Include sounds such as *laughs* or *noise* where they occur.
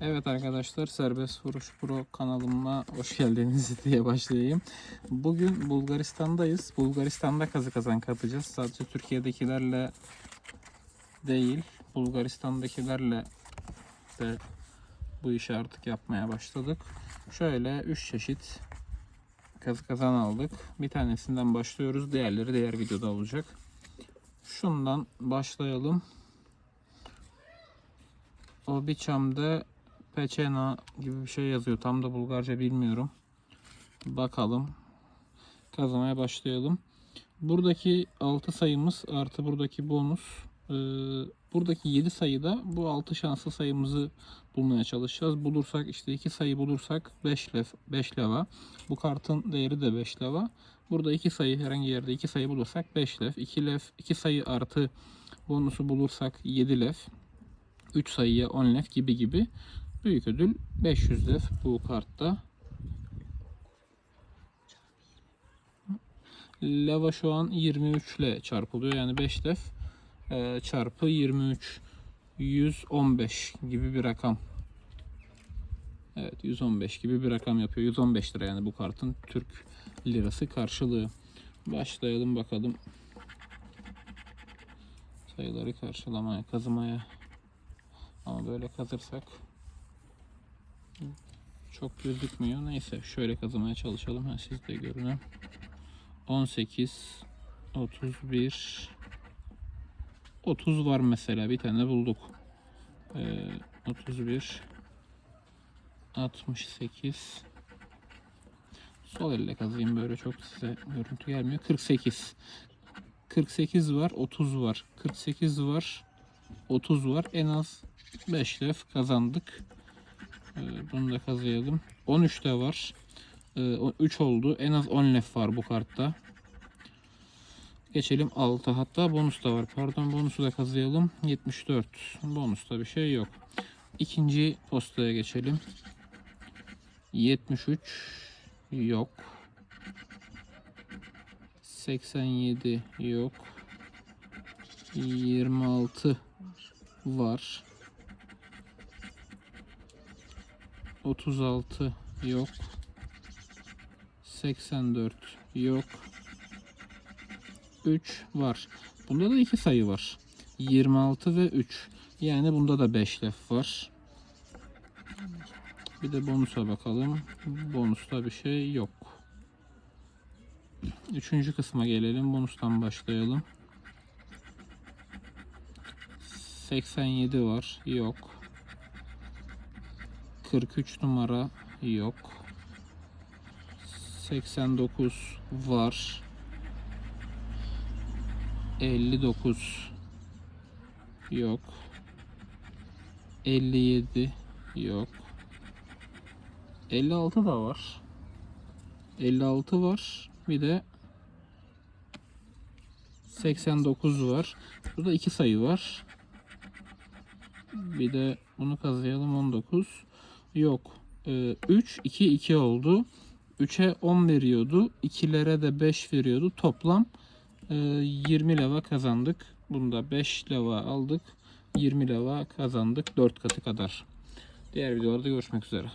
Evet arkadaşlar Serbest Vuruş Pro kanalıma hoş geldiniz *laughs* diye başlayayım. Bugün Bulgaristan'dayız. Bulgaristan'da kazı kazan kapacağız. Sadece Türkiye'dekilerle değil, Bulgaristan'dakilerle de bu işi artık yapmaya başladık. Şöyle 3 çeşit kazı kazan aldık. Bir tanesinden başlıyoruz. Diğerleri diğer videoda olacak. Şundan başlayalım. O biçamda Peçena gibi bir şey yazıyor. Tam da Bulgarca bilmiyorum. Bakalım. Kazmaya başlayalım. Buradaki 6 sayımız artı buradaki bonus. Ee, buradaki 7 sayıda bu 6 şanslı sayımızı bulmaya çalışacağız. Bulursak işte 2 sayı bulursak 5 lef 5 leva. Bu kartın değeri de 5 leva. Burada 2 sayı herhangi yerde 2 sayı bulursak 5 lef. 2 lef 2 sayı artı bonusu bulursak 7 lef. 3 sayıya 10 lef gibi gibi. Büyük ödül 500 lef bu kartta. Lava şu an 23 ile çarpılıyor. Yani 5 lef e, çarpı 23 115 gibi bir rakam. Evet 115 gibi bir rakam yapıyor. 115 lira yani bu kartın Türk lirası karşılığı. Başlayalım bakalım. Sayıları karşılamaya, kazımaya. Ama böyle kazırsak çok gözükmüyor. Neyse şöyle kazımaya çalışalım. Ha, siz de görün. 18 31 30 var mesela. Bir tane bulduk. Ee, 31 68 Sol elle kazıyım böyle çok size görüntü gelmiyor. 48 48 var, 30 var. 48 var, 30 var. En az 5 lef kazandık. Ee, bunu da kazıyalım. 13 de var. Ee, 3 oldu. En az 10 lef var bu kartta. Geçelim 6. Hatta bonus da var. Pardon bonusu da kazıyalım. 74. Bonusta bir şey yok. İkinci postaya geçelim. 73 yok. 87 yok. 26 var. 36 yok. 84 yok. 3 var. Bunda da iki sayı var. 26 ve 3. Yani bunda da 5 lef var. Bir de bonusa bakalım. Bonusta bir şey yok. Üçüncü kısma gelelim. Bonustan başlayalım. 87 var. Yok. 43 numara yok. 89 var. 59 yok. 57 yok. 56 da var. 56 var. Bir de 89 var. Burada iki sayı var. Bir de bunu kazıyalım 19. Yok. Ee, 3 2 2 oldu. 3'e 10 veriyordu. 2'lere de 5 veriyordu. Toplam e, 20 leva kazandık. Bunda 5 leva aldık. 20 leva kazandık. 4 katı kadar. Diğer videolarda görüşmek üzere.